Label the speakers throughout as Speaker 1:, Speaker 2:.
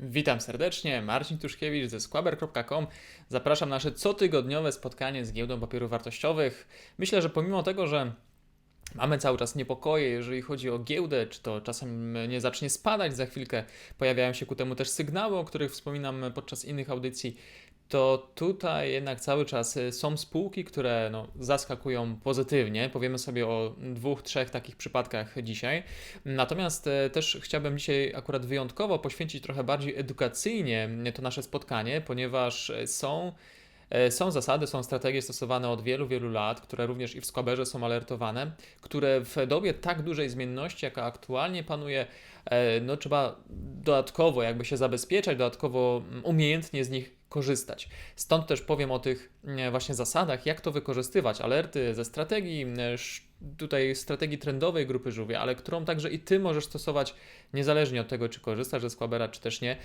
Speaker 1: Witam serdecznie, Marcin Tuszkiewicz ze squaber.com. Zapraszam na nasze cotygodniowe spotkanie z giełdą papierów wartościowych. Myślę, że pomimo tego, że Mamy cały czas niepokoje, jeżeli chodzi o giełdę, czy to czasem nie zacznie spadać, za chwilkę pojawiają się ku temu też sygnały, o których wspominam podczas innych audycji to tutaj jednak cały czas y, są spółki, które no, zaskakują pozytywnie. Powiemy sobie o dwóch, trzech takich przypadkach dzisiaj. Natomiast y, też chciałbym dzisiaj akurat wyjątkowo poświęcić trochę bardziej edukacyjnie to nasze spotkanie, ponieważ y, są są zasady, są strategie stosowane od wielu, wielu lat, które również i w Squaberze są alertowane, które w dobie tak dużej zmienności, jaka aktualnie panuje, no trzeba dodatkowo jakby się zabezpieczać, dodatkowo mm, umiejętnie z nich korzystać. Stąd też powiem o tych mm, właśnie zasadach, jak to wykorzystywać. Alerty ze strategii, mm, tutaj strategii trendowej grupy żółwia, ale którą także i Ty możesz stosować niezależnie od tego, czy korzystasz ze Squabera, czy też nie.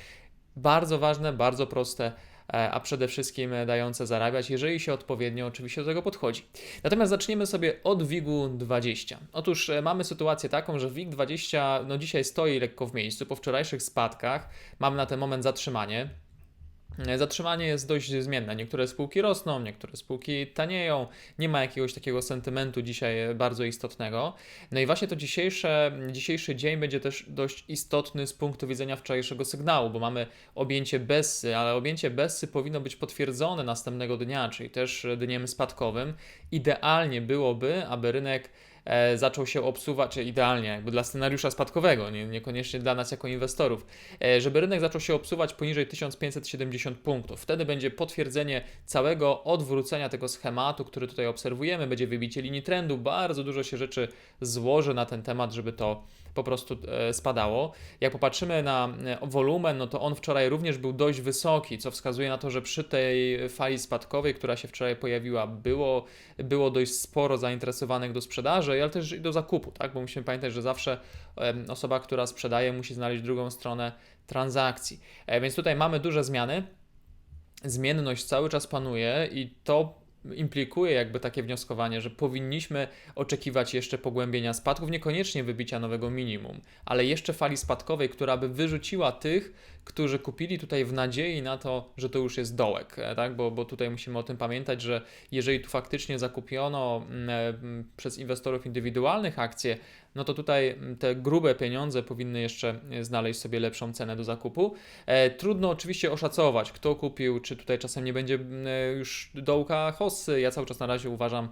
Speaker 1: Bardzo ważne, bardzo proste, e, a przede wszystkim dające zarabiać, jeżeli się odpowiednio oczywiście do tego podchodzi. Natomiast zaczniemy sobie od WIG-u 20. Otóż e, mamy sytuację taką, że WIG 20 no dzisiaj stoi lekko w miejscu po wczorajszych spadkach. Mamy na ten moment zatrzymanie. Zatrzymanie jest dość zmienne. Niektóre spółki rosną, niektóre spółki tanieją. Nie ma jakiegoś takiego sentymentu dzisiaj bardzo istotnego. No i właśnie to dzisiejsze, dzisiejszy dzień będzie też dość istotny z punktu widzenia wczorajszego sygnału, bo mamy objęcie Bessy, ale objęcie Bessy powinno być potwierdzone następnego dnia, czyli też dniem spadkowym. Idealnie byłoby, aby rynek e, zaczął się obsuwać, idealnie, jakby dla scenariusza spadkowego, nie, niekoniecznie dla nas jako inwestorów, e, żeby rynek zaczął się obsuwać poniżej 1570 punktów. Wtedy będzie potwierdzenie całego odwrócenia tego schematu, który tutaj obserwujemy, będzie wybicie linii trendu, bardzo dużo się rzeczy złoży na ten temat, żeby to po prostu e, spadało. Jak popatrzymy na e, wolumen, no to on wczoraj również był dość wysoki, co wskazuje na to, że przy tej fali spadkowej, która się wczoraj pojawiła, było, było dość sporo zainteresowanych do sprzedaży, ale też i do zakupu, tak? bo musimy pamiętać, że zawsze osoba, która sprzedaje, musi znaleźć drugą stronę transakcji. E, więc tutaj mamy duże zmiany. Zmienność cały czas panuje i to implikuje jakby takie wnioskowanie, że powinniśmy oczekiwać jeszcze pogłębienia spadków, niekoniecznie wybicia nowego minimum, ale jeszcze fali spadkowej, która by wyrzuciła tych, którzy kupili tutaj w nadziei na to, że to już jest dołek, e, tak? bo, bo tutaj musimy o tym pamiętać, że jeżeli tu faktycznie zakupiono mm, e, mm, przez inwestorów indywidualnych akcje, no to tutaj mm, te grube pieniądze powinny jeszcze e, znaleźć sobie lepszą cenę do zakupu. trudno oczywiście oszacować, kto kupił, czy tutaj czasem nie będzie już dołka hossy. Ja cały czas na razie uważam,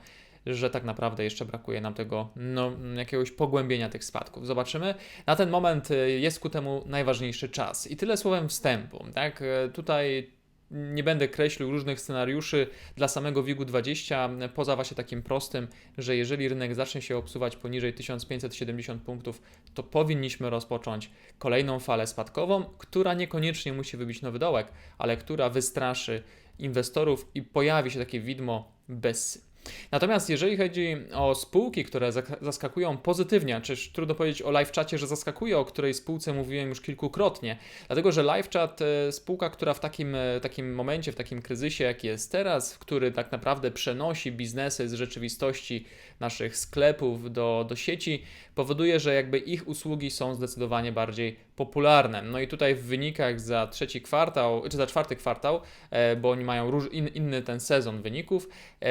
Speaker 1: że tak naprawdę jeszcze brakuje nam tego no, jakiegoś pogłębienia tych spadków. Zobaczymy. Na ten moment y, jest ku temu najważniejszy czas. I tyle słowem wstępu. Tak? Y, tutaj nie będę kreślił różnych scenariuszy dla samego WIG-u 20, poza właśnie takim prostym, że jeżeli rynek zacznie się obsuwać poniżej 1570 punktów, to powinniśmy rozpocząć kolejną falę spadkową, która niekoniecznie musi wybić nowy dołek, ale która wystraszy inwestorów i pojawi się takie widmo bez Natomiast jeżeli chodzi o spółki, które zaskakują pozytywnie, czy trudno powiedzieć o LiveChacie, że zaskakuje, o której spółce mówiłem już kilkukrotnie, dlatego że LiveChat, e, spółka, która w takim, e, takim momencie, w takim kryzysie, jaki jest teraz, w który tak naprawdę przenosi biznesy z rzeczywistości naszych sklepów do, do sieci, powoduje, że jakby ich usługi są zdecydowanie bardziej popularne. No i tutaj w wynikach za trzeci kwartał, czy za czwarty kwartał, e, bo oni mają róż, in, inny ten sezon wyników,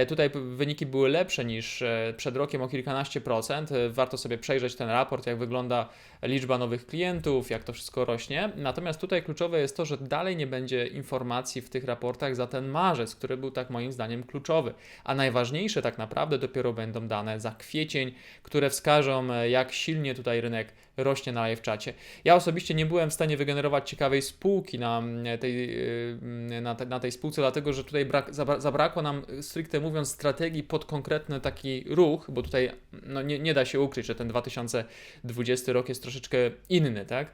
Speaker 1: tutaj wyniki były lepsze niż e, przed rokiem o kilkanaście procent. E, warto sobie przejrzeć ten raport, jak wygląda liczba nowych klientów, jak to wszystko rośnie. Natomiast tutaj kluczowe jest to, że dalej nie będzie informacji w tych raportach za ten marzec, który był tak moim zdaniem kluczowy. A najważniejsze tak naprawdę dopiero będą dane za kwiecień, które wskażą, e, jak silnie tutaj rynek rośnie na live czacie. Ja osobiście nie byłem w stanie wygenerować ciekawej spółki na tej, na, te, na tej spółce, dlatego że tutaj brak, zabrakło nam stricte mówiąc strategii pod konkretny taki ruch, bo tutaj no, nie, nie da się ukryć, że ten 2020 rok jest troszeczkę inny, tak?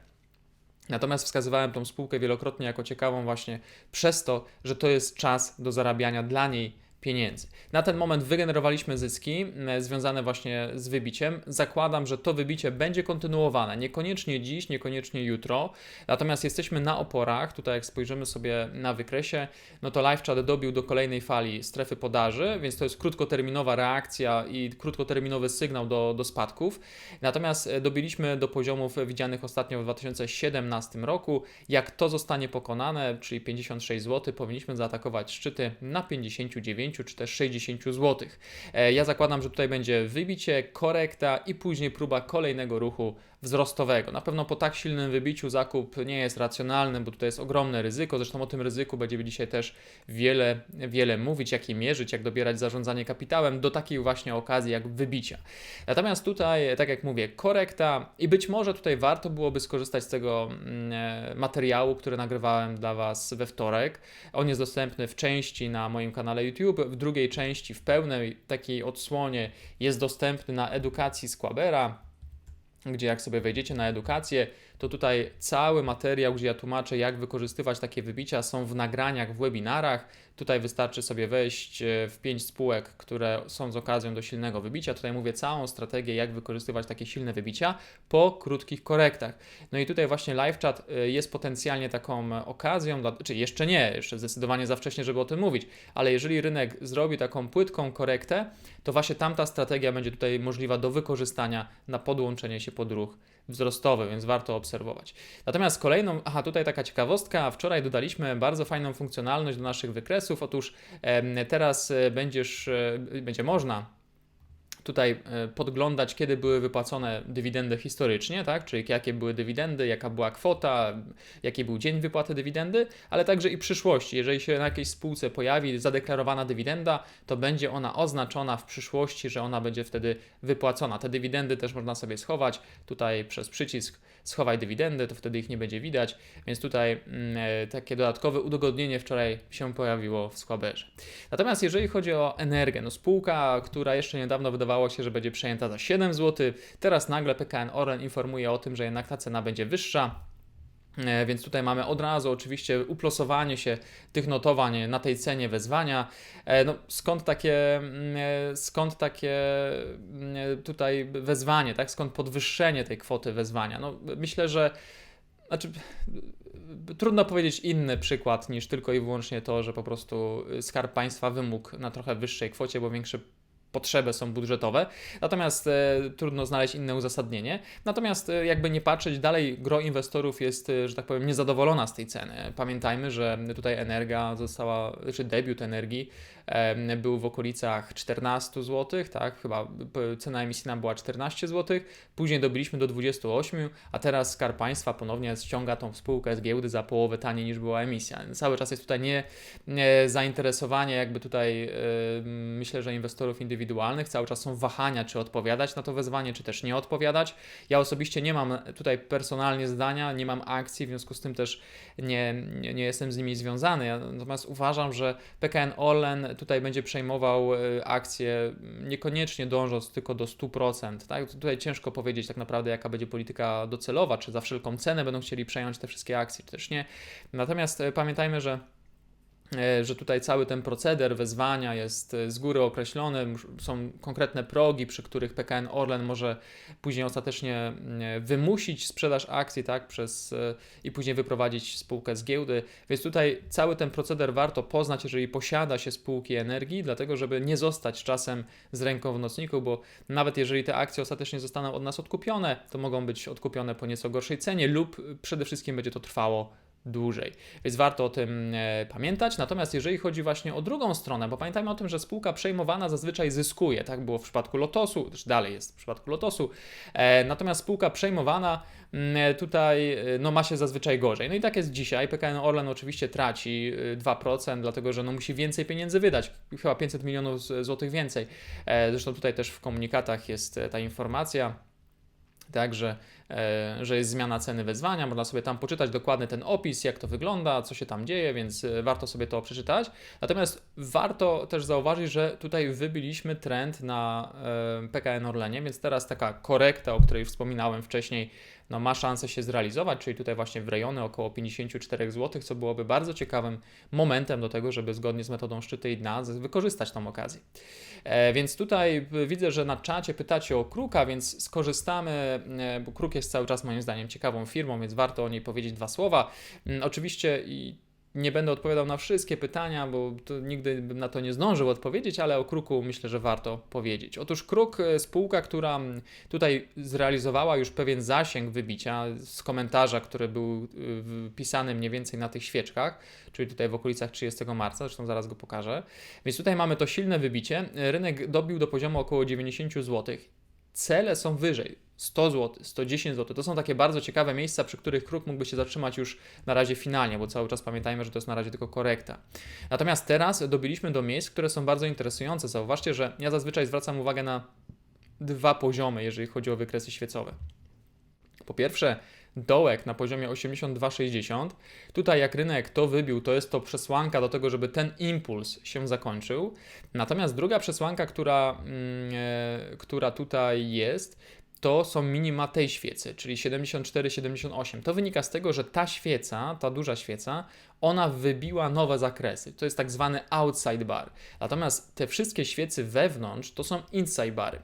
Speaker 1: Natomiast wskazywałem tą spółkę wielokrotnie jako ciekawą właśnie przez to, że to jest czas do zarabiania dla niej pieniędzy. Na ten moment wygenerowaliśmy zyski e, związane właśnie z wybiciem. Zakładam, że to wybicie będzie kontynuowane, niekoniecznie dziś, niekoniecznie jutro. Natomiast jesteśmy na oporach. Tutaj, jak spojrzymy sobie na wykresie, no to LiveChat dobił do kolejnej fali strefy podaży, więc to jest krótkoterminowa reakcja i krótkoterminowy sygnał do, do spadków. Natomiast e, dobiliśmy do poziomów widzianych ostatnio w 2017 roku. Jak to zostanie pokonane, czyli 56 zł, powinniśmy zaatakować szczyty na 59 czy też 60 zł. E, ja zakładam, że tutaj będzie wybicie, korekta i później próba kolejnego ruchu wzrostowego. Na pewno po tak silnym wybiciu zakup nie jest racjonalny, bo tutaj jest ogromne ryzyko. Zresztą o tym ryzyku będziemy dzisiaj też wiele, wiele mówić, jak je mierzyć, jak dobierać zarządzanie kapitałem do takiej właśnie okazji jak wybicia. Natomiast tutaj, tak jak mówię, korekta i być może tutaj warto byłoby skorzystać z tego mm, materiału, który nagrywałem dla Was we wtorek. On jest dostępny w części na moim kanale YouTube, w drugiej części w pełnej takiej odsłonie jest dostępny na edukacji Squabera gdzie jak sobie wejdziecie na edukację, to tutaj cały materiał, gdzie ja tłumaczę, jak wykorzystywać takie wybicia, są w nagraniach, w webinarach. Tutaj wystarczy sobie wejść e, w pięć spółek, które są z okazją do silnego wybicia. Tutaj mówię całą strategię, jak wykorzystywać takie silne wybicia po krótkich korektach. No i tutaj właśnie live chat e, jest potencjalnie taką okazją, dla, czy jeszcze nie, jeszcze zdecydowanie za wcześnie, żeby o tym mówić, ale jeżeli rynek zrobi taką płytką korektę, to właśnie tamta strategia będzie tutaj możliwa do wykorzystania na podłączenie się pod ruch wzrostowy, więc warto obserwować. Natomiast kolejną, aha, tutaj taka ciekawostka, wczoraj dodaliśmy bardzo fajną funkcjonalność do naszych wykresów. Otóż teraz e, będziesz, e, będzie można tutaj e, podglądać, kiedy były wypłacone dywidendy historycznie, tak? czyli jakie były dywidendy, jaka była kwota, jaki był dzień wypłaty dywidendy, ale także i przyszłości. Jeżeli się na jakiejś spółce pojawi zadeklarowana dywidenda, to będzie ona oznaczona w przyszłości, że ona będzie wtedy wypłacona. Te dywidendy też można sobie schować tutaj przez przycisk schowaj dywidendy, to wtedy ich nie będzie widać, więc tutaj mm, e, takie dodatkowe udogodnienie wczoraj się pojawiło w Squaberze. Natomiast jeżeli chodzi o energię, no spółka, która jeszcze niedawno wydawało się, że będzie przejęta za 7 zł, teraz nagle PKN Orlen informuje o tym, że jednak ta cena będzie wyższa. E, więc tutaj mamy od razu oczywiście uplosowanie się tych notowań na tej cenie wezwania. E, no, skąd takie, mm, e, skąd takie mm, tutaj wezwanie, tak? skąd podwyższenie tej kwoty wezwania? No, myślę, że znaczy, trudno powiedzieć inny przykład niż tylko i wyłącznie to, że po prostu Skarb Państwa wymógł na trochę wyższej kwocie, bo większy potrzeby są budżetowe, natomiast e, trudno znaleźć inne uzasadnienie. Natomiast e, jakby nie patrzeć, dalej gro inwestorów jest, e, że tak powiem, niezadowolona z tej ceny. Pamiętajmy, że tutaj Energa została, czy debiut Energii był w okolicach 14 zł, tak, chyba cena emisyjna była 14 zł, później dobiliśmy do 28, a teraz Skarb Państwa ponownie ściąga tą spółkę z giełdy za połowę taniej niż była emisja. Cały czas jest tutaj nie, nie zainteresowanie, jakby tutaj myślę, że inwestorów indywidualnych indywidualnych, cały czas są wahania, czy odpowiadać na to wezwanie, czy też nie odpowiadać. Ja osobiście nie mam tutaj personalnie zdania, nie mam akcji, w związku z tym też nie, nie, nie jestem z nimi związany. Natomiast uważam, że PKN Orlen tutaj będzie przejmował e, akcje niekoniecznie dążąc tylko do 100%. Tak? Tutaj ciężko powiedzieć tak naprawdę, jaka będzie polityka docelowa, czy za wszelką cenę będą chcieli przejąć te wszystkie akcje, czy też nie. Natomiast e, pamiętajmy, że że tutaj cały ten proceder wezwania jest e, z góry określony, są konkretne progi, przy których PKN Orlen może później ostatecznie e, wymusić sprzedaż akcji, tak, przez i później wyprowadzić spółkę z giełdy. Więc tutaj cały ten proceder warto poznać, jeżeli posiada się spółki energii, dlatego żeby nie zostać czasem z ręką w nocniku, bo nawet jeżeli te akcje ostatecznie zostaną od nas odkupione, to mogą być odkupione po nieco gorszej cenie lub przede wszystkim będzie to trwało dłużej. Więc warto o tym e, pamiętać. Natomiast jeżeli chodzi właśnie o drugą stronę, bo pamiętajmy o tym, że spółka przejmowana zazwyczaj zyskuje, tak było w przypadku Lotosu, też dalej jest w przypadku Lotosu. E, natomiast spółka przejmowana mm, e, tutaj no, ma się zazwyczaj gorzej. No i tak jest dzisiaj. PKN Orlen oczywiście traci 2%, dlatego że no, musi więcej pieniędzy wydać, chyba 500 milionów złotych więcej. Zresztą tutaj też w komunikatach jest ta informacja. Także że jest zmiana ceny wezwania. Można sobie tam poczytać dokładny ten opis, jak to wygląda, co się tam dzieje, więc e, warto sobie to przeczytać. Natomiast warto też zauważyć, że tutaj wybiliśmy trend na e, PKN Orlenie, więc teraz taka korekta, o której wspominałem wcześniej, no, ma szansę się zrealizować, czyli tutaj właśnie w rejony około 54 zł, co byłoby bardzo ciekawym momentem do tego, żeby zgodnie z metodą szczyty i dna wykorzystać tą okazję. E, więc tutaj widzę, że na czacie pytacie o Kruka, więc skorzystamy, e, bo Kruk jest cały czas moim zdaniem ciekawą firmą, więc warto o niej powiedzieć dwa słowa. Mm, oczywiście i nie będę odpowiadał na wszystkie pytania, bo nigdy bym na to nie zdążył odpowiedzieć, ale o Kruku myślę, że warto powiedzieć. Otóż Kruk, e, spółka, która tutaj zrealizowała już pewien zasięg wybicia z komentarza, który był e, pisany mniej więcej na tych świeczkach, czyli tutaj w okolicach 30 marca, zresztą zaraz go pokażę. Więc tutaj mamy to silne wybicie. Rynek dobił do poziomu około 90 zł. Cele są wyżej 100 zł, 110 zł. To są takie bardzo ciekawe miejsca, przy których kruk mógłby się zatrzymać już na razie finalnie, bo cały czas pamiętajmy, że to jest na razie tylko korekta. Natomiast teraz dobiliśmy do miejsc, które są bardzo interesujące. Zauważcie, że ja zazwyczaj zwracam uwagę na dwa poziomy, jeżeli chodzi o wykresy świecowe. Po pierwsze, dołek na poziomie 82,60. Tutaj jak rynek to wybił, to jest to przesłanka do tego, żeby ten impuls się zakończył. Natomiast druga przesłanka, która, e, która tutaj jest, to są minima tej świecy, czyli 74-78. To wynika z tego, że ta świeca, ta duża świeca, ona wybiła nowe zakresy. To jest tak zwany outside bar. Natomiast te wszystkie świecy wewnątrz to są inside bary.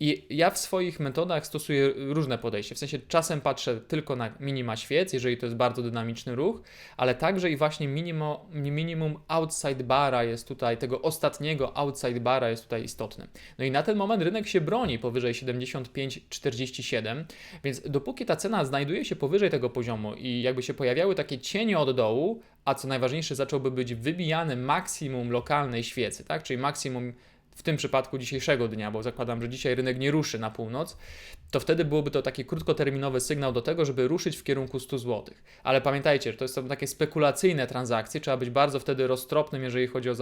Speaker 1: I ja w swoich metodach stosuję różne podejście. W sensie czasem patrzę tylko na minima świec, jeżeli to jest bardzo dynamiczny ruch, ale także i właśnie minimum, minimum outside bara jest tutaj, tego ostatniego outside bara jest tutaj istotny. No i na ten moment rynek się broni powyżej 75-47, więc dopóki ta cena znajduje się powyżej tego poziomu i jakby się pojawiały takie cienie od dołu, a co najważniejsze, zacząłby być wybijany maksimum lokalnej świecy, tak? czyli maksimum w tym przypadku dzisiejszego dnia, bo zakładam, że dzisiaj rynek nie ruszy na północ, to wtedy byłoby to taki krótkoterminowy sygnał do tego, żeby ruszyć w kierunku 100 zł. Ale pamiętajcie, że to są takie spekulacyjne transakcje, trzeba być bardzo wtedy roztropnym, jeżeli chodzi o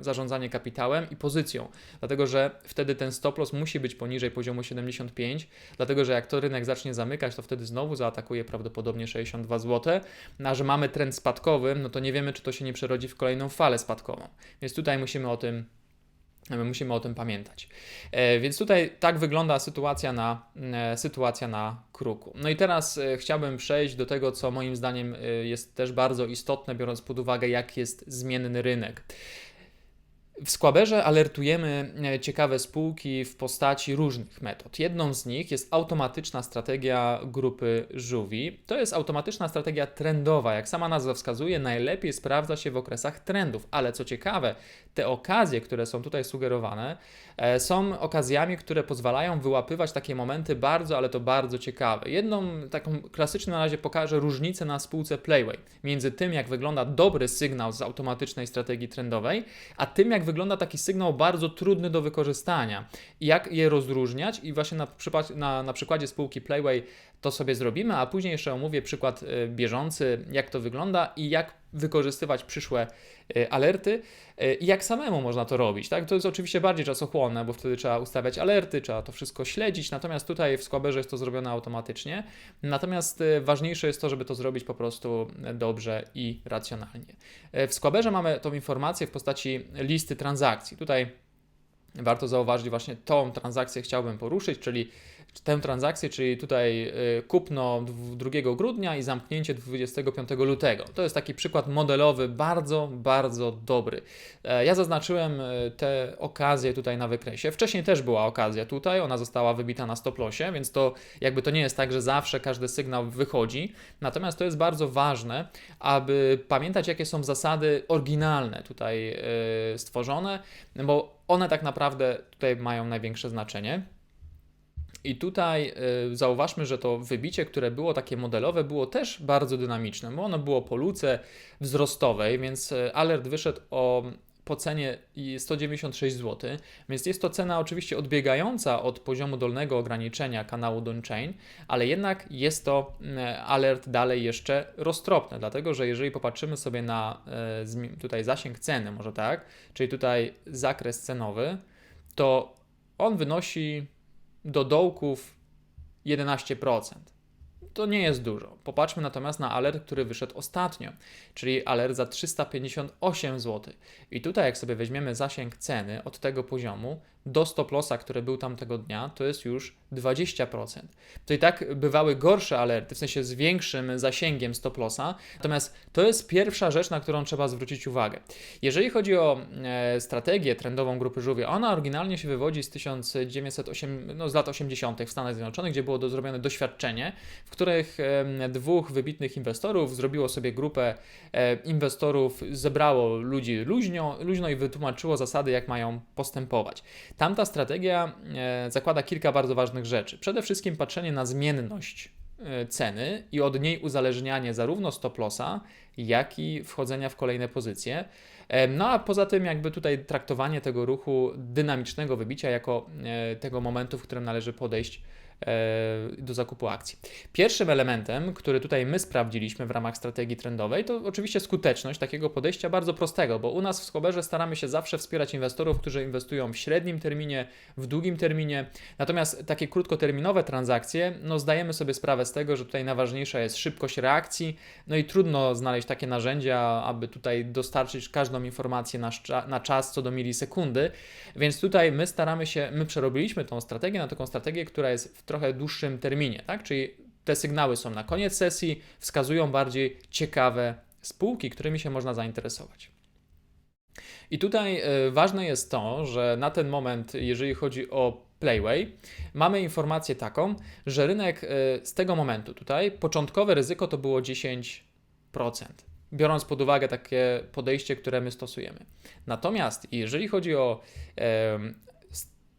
Speaker 1: zarządzanie kapitałem i pozycją, dlatego że wtedy ten stop loss musi być poniżej poziomu 75, dlatego że jak to rynek zacznie zamykać, to wtedy znowu zaatakuje prawdopodobnie 62 zł, no, a że mamy trend spadkowy, no to nie wiemy, czy to się nie przerodzi w kolejną falę spadkową. Więc tutaj musimy o tym My musimy o tym pamiętać. E, więc tutaj tak wygląda sytuacja na, e, sytuacja na kruku. No i teraz e, chciałbym przejść do tego, co moim zdaniem jest też bardzo istotne, biorąc pod uwagę, jak jest zmienny rynek. W Squaberze alertujemy e, ciekawe spółki w postaci różnych metod. Jedną z nich jest automatyczna strategia grupy żółwi. To jest automatyczna strategia trendowa. Jak sama nazwa wskazuje, najlepiej sprawdza się w okresach trendów, ale co ciekawe, te okazje, które są tutaj sugerowane, e, są okazjami, które pozwalają wyłapywać takie momenty bardzo, ale to bardzo ciekawe. Jedną taką klasyczną na razie pokażę różnicę na spółce Playway między tym, jak wygląda dobry sygnał z automatycznej strategii trendowej, a tym, jak wygląda taki sygnał bardzo trudny do wykorzystania. Jak je rozróżniać i właśnie na, na, na przykładzie spółki Playway to sobie zrobimy, a później jeszcze omówię przykład e, bieżący, jak to wygląda i jak wykorzystywać przyszłe e, alerty e, i jak samemu można to robić. Tak? To jest oczywiście bardziej czasochłonne, bo wtedy trzeba ustawiać alerty, trzeba to wszystko śledzić, natomiast tutaj w Squaberze jest to zrobione automatycznie. Natomiast ważniejsze jest to, żeby to zrobić po prostu dobrze i racjonalnie. W Squaberze mamy tą informację w postaci listy transakcji. Tutaj warto zauważyć właśnie tą transakcję chciałbym poruszyć, czyli tę transakcję, czyli tutaj y, kupno 2 grudnia i zamknięcie 25 lutego. To jest taki przykład modelowy, bardzo, bardzo dobry. E, ja zaznaczyłem y, tę okazję tutaj na wykresie. Wcześniej też była okazja tutaj, ona została wybita na stop lossie, więc to jakby to nie jest tak, że zawsze każdy sygnał wychodzi. Natomiast to jest bardzo ważne, aby pamiętać, jakie są zasady oryginalne tutaj y, stworzone, bo one tak naprawdę tutaj mają największe znaczenie. I tutaj y, zauważmy, że to wybicie, które było takie modelowe, było też bardzo dynamiczne, bo ono było po luce wzrostowej, więc y, alert wyszedł o po cenie 196 zł, więc jest to cena oczywiście odbiegająca od poziomu dolnego ograniczenia kanału Chain, ale jednak jest to y, alert dalej jeszcze roztropny, dlatego że jeżeli popatrzymy sobie na tutaj zasięg ceny, może tak, czyli tutaj zakres cenowy, to on wynosi do dołków 11%. to nie jest dużo. Popatrzmy natomiast na alert, który wyszedł ostatnio, czyli alert za 358 zł. I tutaj, jak sobie weźmiemy zasięg ceny od tego poziomu do stop lossa, który był tamtego dnia, to jest już 20%. To i tak bywały gorsze alerty, w sensie z większym zasięgiem stop lossa, natomiast to jest pierwsza rzecz, na którą trzeba zwrócić uwagę. Jeżeli chodzi o e, strategię trendową grupy żółwie, ona oryginalnie się wywodzi z 1908, no, z lat 80. w Stanach Zjednoczonych, gdzie było do, zrobione doświadczenie, w których e, dwóch wybitnych inwestorów zrobiło sobie grupę e, inwestorów, zebrało ludzi luźno, luźno i wytłumaczyło zasady, jak mają postępować. Tamta strategia e, zakłada kilka bardzo ważnych rzeczy. Przede wszystkim patrzenie na zmienność e, ceny i od niej uzależnianie zarówno stop lossa, jak i wchodzenia w kolejne pozycje. E, no a poza tym jakby tutaj traktowanie tego ruchu dynamicznego wybicia jako tego momentu, w którym należy podejść do zakupu akcji. Pierwszym elementem, który tutaj my sprawdziliśmy w ramach strategii trendowej, to oczywiście skuteczność takiego podejścia bardzo prostego, bo u nas w Skoberze staramy się zawsze wspierać inwestorów, którzy inwestują w średnim terminie, w długim terminie. Natomiast takie krótkoterminowe transakcje, no zdajemy sobie sprawę z tego, że tutaj najważniejsza jest szybkość reakcji, no i trudno znaleźć takie narzędzia, aby tutaj dostarczyć każdą informację na, na czas co do milisekundy. Więc tutaj my staramy się, my przerobiliśmy tą strategię na taką strategię, która jest w trochę dłuższym terminie, tak? Czyli te sygnały są na koniec sesji, wskazują bardziej ciekawe spółki, którymi się można zainteresować. I tutaj y, ważne jest to, że na ten moment, jeżeli chodzi o Playway, mamy informację taką, że rynek y, z tego momentu tutaj, początkowe ryzyko to było 10%, biorąc pod uwagę takie podejście, które my stosujemy. Natomiast jeżeli chodzi o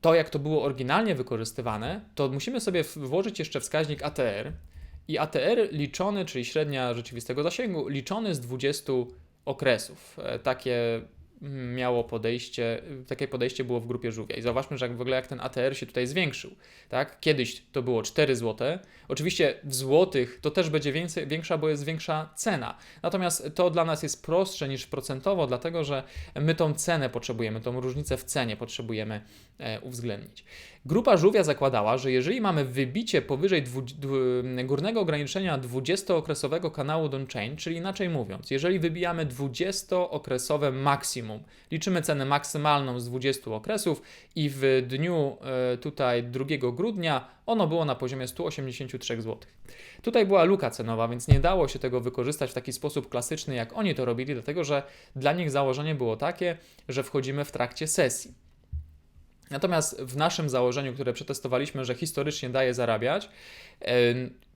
Speaker 1: to, jak to było oryginalnie wykorzystywane, to musimy sobie włożyć jeszcze wskaźnik ATR. I ATR liczony, czyli średnia rzeczywistego zasięgu, liczony z 20 okresów. E, takie miało podejście, takie podejście było w grupie żółwia. I zauważmy, że jak w ogóle jak ten ATR się tutaj zwiększył. Tak? Kiedyś to było 4 zł. Oczywiście w złotych to też będzie więcej, większa, bo jest większa cena. Natomiast to dla nas jest prostsze niż procentowo, dlatego że my tą cenę potrzebujemy, tą różnicę w cenie potrzebujemy e, uwzględnić. Grupa żółwia zakładała, że jeżeli mamy wybicie powyżej górnego ograniczenia 20-okresowego kanału Chain, czyli inaczej mówiąc, jeżeli wybijamy 20-okresowe maksimum, liczymy cenę maksymalną z 20 okresów i w dniu e, tutaj 2 grudnia ono było na poziomie 183 zł. Tutaj była luka cenowa, więc nie dało się tego wykorzystać w taki sposób klasyczny, jak oni to robili, dlatego że dla nich założenie było takie, że wchodzimy w trakcie sesji. Natomiast w naszym założeniu, które przetestowaliśmy, że historycznie daje zarabiać,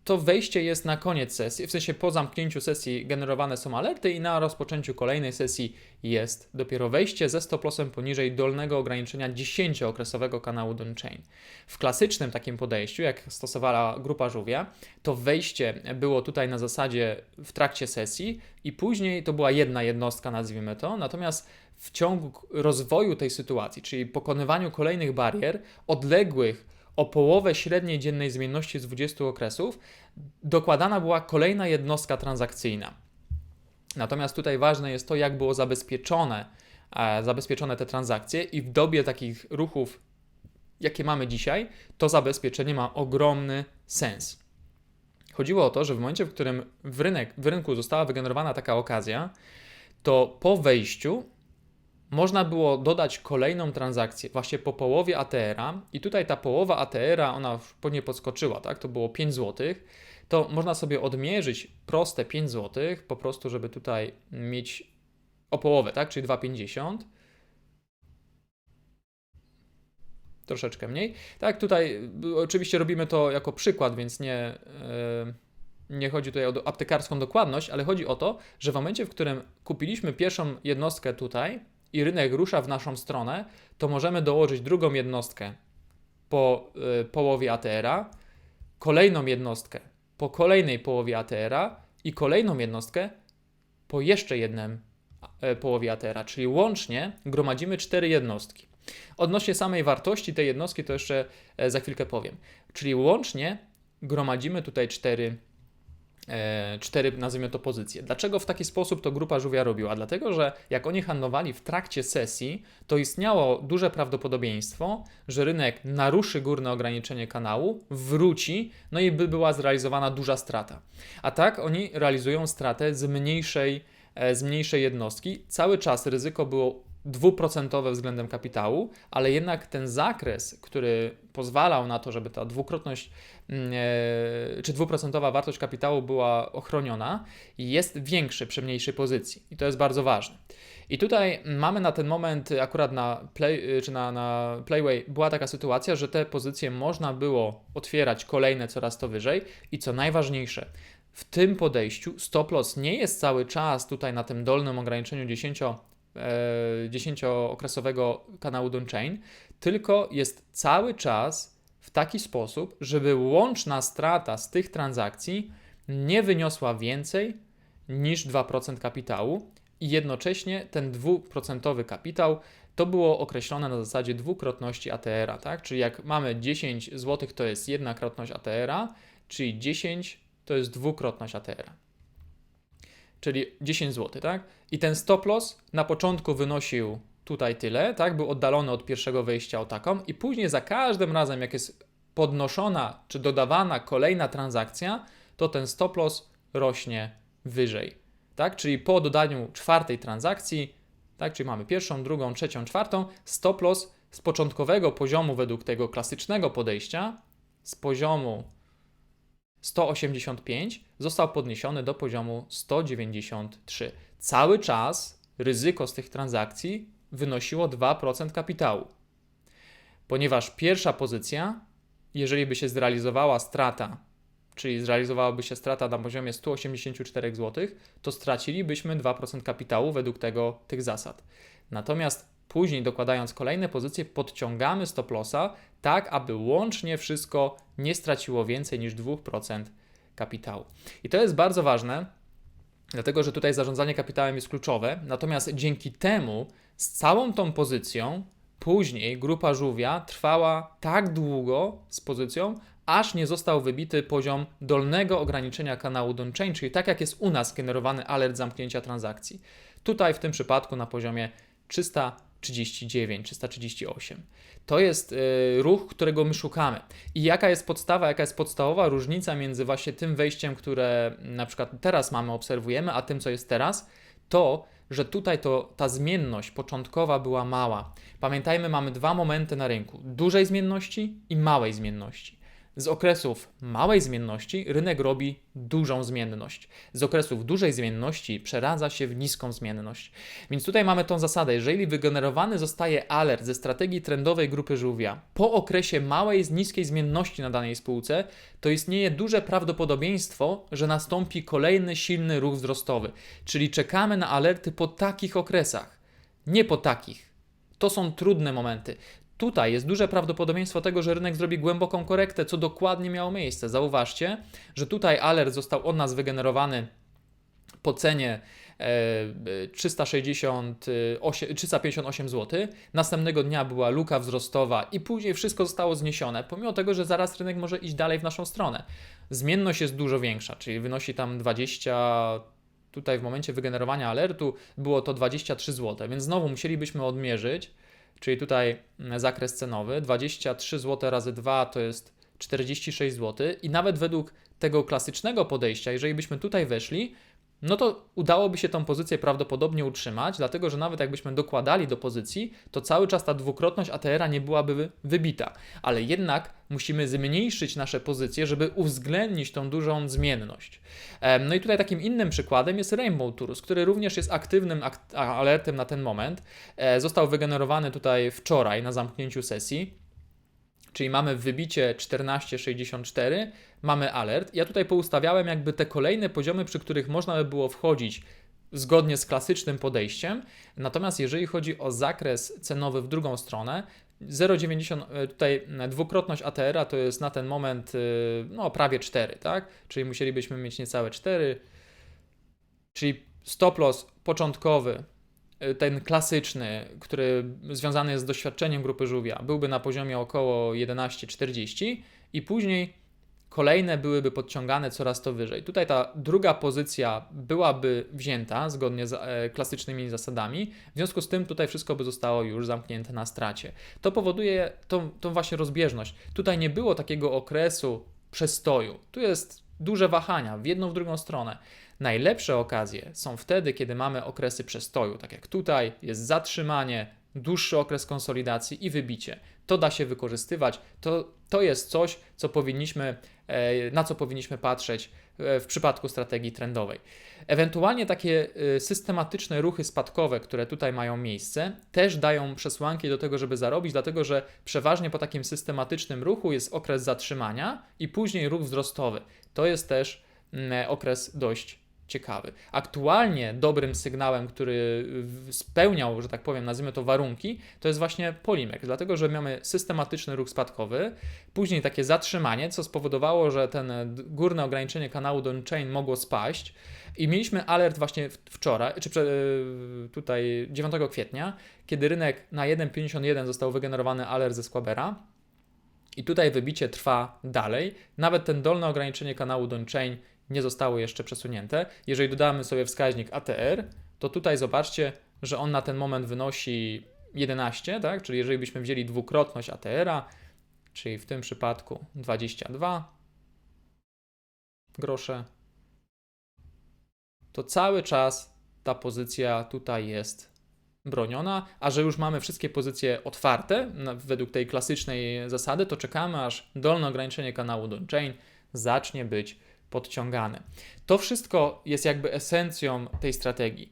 Speaker 1: to wejście jest na koniec sesji, w sensie po zamknięciu sesji generowane są alerty i na rozpoczęciu kolejnej sesji jest dopiero wejście ze stop lossem poniżej dolnego ograniczenia 10-okresowego kanału Donchain. W klasycznym takim podejściu, jak stosowała grupa żółwia, to wejście było tutaj na zasadzie w trakcie sesji i później to była jedna jednostka, nazwijmy to, natomiast w ciągu rozwoju tej sytuacji, czyli pokonywaniu kolejnych barier odległych o połowę średniej dziennej zmienności z 20 okresów, dokładana była kolejna jednostka transakcyjna. Natomiast tutaj ważne jest to, jak było zabezpieczone, e, zabezpieczone te transakcje i w dobie takich ruchów, jakie mamy dzisiaj, to zabezpieczenie ma ogromny sens. Chodziło o to, że w momencie, w którym w, rynek, w rynku została wygenerowana taka okazja, to po wejściu można było dodać kolejną transakcję właśnie po połowie ATR-a i tutaj ta połowa ATR-a, ona po nie podskoczyła, tak, to było 5 zł, to można sobie odmierzyć proste 5 zł, po prostu, żeby tutaj mieć o połowę, tak, czyli 2,50 troszeczkę mniej. Tak, tutaj oczywiście robimy to jako przykład, więc nie, yy, nie chodzi tutaj o aptekarską dokładność, ale chodzi o to, że w momencie, w którym kupiliśmy pierwszą jednostkę tutaj, i rynek rusza w naszą stronę, to możemy dołożyć drugą jednostkę po y, połowie ATR-a, kolejną jednostkę po kolejnej połowie ATR-a i kolejną jednostkę po jeszcze jednym y, połowie ATR-a, czyli łącznie gromadzimy cztery jednostki. Odnośnie samej wartości tej jednostki to jeszcze y, za chwilkę powiem. Czyli łącznie gromadzimy tutaj cztery e, cztery, nazwijmy to, pozycje. Dlaczego w taki sposób to grupa żółwia robiła? Dlatego, że jak oni handlowali w trakcie sesji, to istniało duże prawdopodobieństwo, że rynek naruszy górne ograniczenie kanału, wróci, no i by była zrealizowana duża strata. A tak oni realizują stratę z mniejszej, e, z mniejszej jednostki. Cały czas ryzyko było dwuprocentowe względem kapitału, ale jednak ten zakres, który pozwalał na to, żeby ta dwukrotność mm, e, czy dwuprocentowa wartość kapitału była ochroniona, jest większy przy mniejszej pozycji i to jest bardzo ważne. I tutaj mamy na ten moment, akurat na, play, czy na, na Playway, była taka sytuacja, że te pozycje można było otwierać kolejne coraz to wyżej i co najważniejsze, w tym podejściu stop loss nie jest cały czas tutaj na tym dolnym ograniczeniu 10 10-okresowego e, kanału Chain, tylko jest cały czas w taki sposób, żeby łączna strata z tych transakcji nie wyniosła więcej niż 2% kapitału i jednocześnie ten dwuprocentowy kapitał to było określone na zasadzie dwukrotności ATR-a, tak? Czyli jak mamy 10 zł, to jest jedna krotność ATR-a, czyli 10 to jest dwukrotność ATR-a czyli 10 zł, tak? I ten stop loss na początku wynosił tutaj tyle, tak? Był oddalony od pierwszego wejścia o taką i później za każdym razem, jak jest podnoszona czy dodawana kolejna transakcja, to ten stop loss rośnie wyżej, tak? Czyli po dodaniu czwartej transakcji, tak? Czyli mamy pierwszą, drugą, trzecią, czwartą, stop loss z początkowego poziomu według tego klasycznego podejścia, z poziomu 185 został podniesiony do poziomu 193. Cały czas ryzyko z tych transakcji wynosiło 2% kapitału. Ponieważ pierwsza pozycja, jeżeli by się zrealizowała strata, czyli zrealizowałaby się strata na poziomie 184 zł, to stracilibyśmy 2% kapitału według tego, tych zasad. Natomiast Później dokładając kolejne pozycje podciągamy stop lossa tak, aby łącznie wszystko nie straciło więcej niż 2% kapitału. I to jest bardzo ważne, dlatego że tutaj zarządzanie kapitałem jest kluczowe. Natomiast dzięki temu z całą tą pozycją później grupa żółwia trwała tak długo z pozycją, aż nie został wybity poziom dolnego ograniczenia kanału Donchain, czyli tak jak jest u nas generowany alert zamknięcia transakcji. Tutaj w tym przypadku na poziomie 300 339, 338. To jest y, ruch, którego my szukamy. I jaka jest podstawa, jaka jest podstawowa różnica między właśnie tym wejściem, które na przykład teraz mamy, obserwujemy, a tym, co jest teraz? To, że tutaj to, ta zmienność początkowa była mała. Pamiętajmy, mamy dwa momenty na rynku: dużej zmienności i małej zmienności. Z okresów małej zmienności rynek robi dużą zmienność. Z okresów dużej zmienności przeradza się w niską zmienność. Więc tutaj mamy tą zasadę, jeżeli wygenerowany zostaje alert ze strategii trendowej grupy żółwia po okresie małej, niskiej zmienności na danej spółce, to istnieje duże prawdopodobieństwo, że nastąpi kolejny silny ruch wzrostowy. Czyli czekamy na alerty po takich okresach, nie po takich. To są trudne momenty. Tutaj jest duże prawdopodobieństwo tego, że rynek zrobi głęboką korektę, co dokładnie miało miejsce. Zauważcie, że tutaj alert został od nas wygenerowany po cenie 368, 358 zł. Następnego dnia była luka wzrostowa i później wszystko zostało zniesione, pomimo tego, że zaraz rynek może iść dalej w naszą stronę. Zmienność jest dużo większa, czyli wynosi tam 20 tutaj w momencie wygenerowania alertu było to 23 zł, więc znowu musielibyśmy odmierzyć czyli tutaj mm, zakres cenowy 23 zł razy 2 to jest 46 zł i nawet według tego klasycznego podejścia, jeżeli byśmy tutaj weszli, no to udałoby się tą pozycję prawdopodobnie utrzymać, dlatego że nawet jakbyśmy dokładali do pozycji, to cały czas ta dwukrotność ATR-a nie byłaby wybita. Ale jednak musimy zmniejszyć nasze pozycje, żeby uwzględnić tą dużą zmienność. No i tutaj takim innym przykładem jest Rainbow Tours, który również jest aktywnym alertem na ten moment. E, został wygenerowany tutaj wczoraj na zamknięciu sesji czyli mamy wybicie 1464, mamy alert. Ja tutaj poustawiałem jakby te kolejne poziomy, przy których można by było wchodzić zgodnie z klasycznym podejściem. Natomiast jeżeli chodzi o zakres cenowy w drugą stronę, 0,90 e, tutaj dwukrotność ATR-a to jest na ten moment e, no, prawie 4, tak? Czyli musielibyśmy mieć niecałe 4. Czyli stop loss początkowy ten klasyczny, który związany jest z doświadczeniem grupy żółwia, byłby na poziomie około 11,40 i później kolejne byłyby podciągane coraz to wyżej. Tutaj ta druga pozycja byłaby wzięta zgodnie z e, klasycznymi zasadami, w związku z tym tutaj wszystko by zostało już zamknięte na stracie. To powoduje tą, tą właśnie rozbieżność. Tutaj nie było takiego okresu przestoju. Tu jest duże wahania w jedną, w drugą stronę. Najlepsze okazje są wtedy, kiedy mamy okresy przestoju, tak jak tutaj jest zatrzymanie, dłuższy okres konsolidacji i wybicie. To da się wykorzystywać. To, to jest coś, co powinniśmy, e, na co powinniśmy patrzeć e, w przypadku strategii trendowej. Ewentualnie takie e, systematyczne ruchy spadkowe, które tutaj mają miejsce, też dają przesłanki do tego, żeby zarobić, dlatego że przeważnie po takim systematycznym ruchu jest okres zatrzymania i później ruch wzrostowy. To jest też mm, okres dość ciekawy. Aktualnie dobrym sygnałem, który spełniał, że tak powiem, nazwijmy to warunki, to jest właśnie Polimex, dlatego że mamy systematyczny ruch spadkowy, później takie zatrzymanie, co spowodowało, że ten górne ograniczenie kanału Chain mogło spaść i mieliśmy alert właśnie wczoraj, czy tutaj 9 kwietnia, kiedy rynek na 1.51 został wygenerowany alert ze Squabera, i tutaj wybicie trwa dalej. Nawet ten dolne ograniczenie kanału Chain nie zostało jeszcze przesunięte. Jeżeli dodamy sobie wskaźnik ATR, to tutaj zobaczcie, że on na ten moment wynosi 11, tak? Czyli jeżeli byśmy wzięli dwukrotność ATR-a, czyli w tym przypadku 22 grosze, to cały czas ta pozycja tutaj jest broniona, a że już mamy wszystkie pozycje otwarte według tej klasycznej zasady, to czekamy aż dolne ograniczenie kanału Chain zacznie być podciągane. To wszystko jest jakby esencją tej strategii.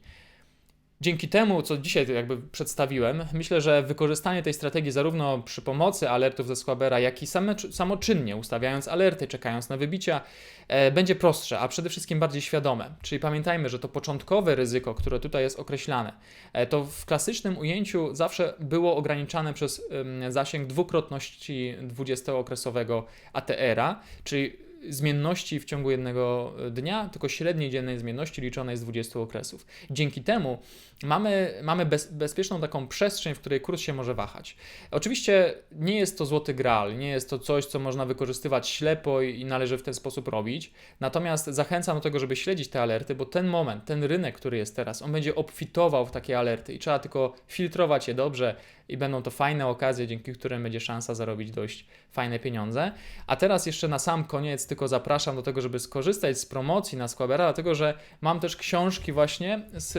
Speaker 1: Dzięki temu, co dzisiaj jakby przedstawiłem, myślę, że wykorzystanie tej strategii zarówno przy pomocy alertów ze Squabera, jak i same, samoczynnie ustawiając alerty, czekając na wybicia, e, będzie prostsze, a przede wszystkim bardziej świadome. Czyli pamiętajmy, że to początkowe ryzyko, które tutaj jest określane, e, to w klasycznym ujęciu zawsze było ograniczane przez e, zasięg dwukrotności 20-okresowego ATR-a, czyli zmienności w ciągu jednego dnia, tylko średniej dziennej zmienności liczonej z 20 okresów. Dzięki temu mamy, mamy bez, bezpieczną taką przestrzeń, w której kurs się może wahać. Oczywiście nie jest to złoty graal, nie jest to coś, co można wykorzystywać ślepo i należy w ten sposób robić. Natomiast zachęcam do tego, żeby śledzić te alerty, bo ten moment, ten rynek, który jest teraz, on będzie obfitował w takie alerty i trzeba tylko filtrować je dobrze i będą to fajne okazje, dzięki którym będzie szansa zarobić dość fajne pieniądze. A teraz jeszcze na sam koniec tylko zapraszam do tego, żeby skorzystać z promocji na Squabera, dlatego że mam też książki właśnie z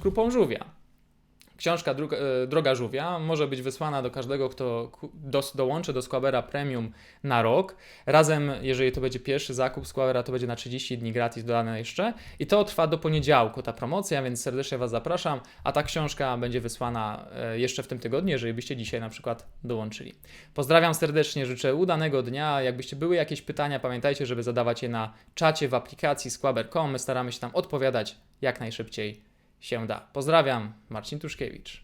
Speaker 1: grupą Żółwia. Książka Droga, e, Droga Żółwia może być wysłana do każdego, kto do, dołączy do Squabera Premium na rok. Razem, jeżeli to będzie pierwszy zakup Squabera, to będzie na 30 dni gratis dodane jeszcze. I to trwa do poniedziałku, ta promocja, więc serdecznie Was zapraszam. A ta książka będzie wysłana e, jeszcze w tym tygodniu, jeżeli byście dzisiaj na przykład dołączyli. Pozdrawiam serdecznie, życzę udanego dnia. Jakbyście były jakieś pytania, pamiętajcie, żeby zadawać je na czacie w aplikacji Squaber.com. My staramy się tam odpowiadać jak najszybciej się da. Pozdrawiam, Marcin Tuszkiewicz.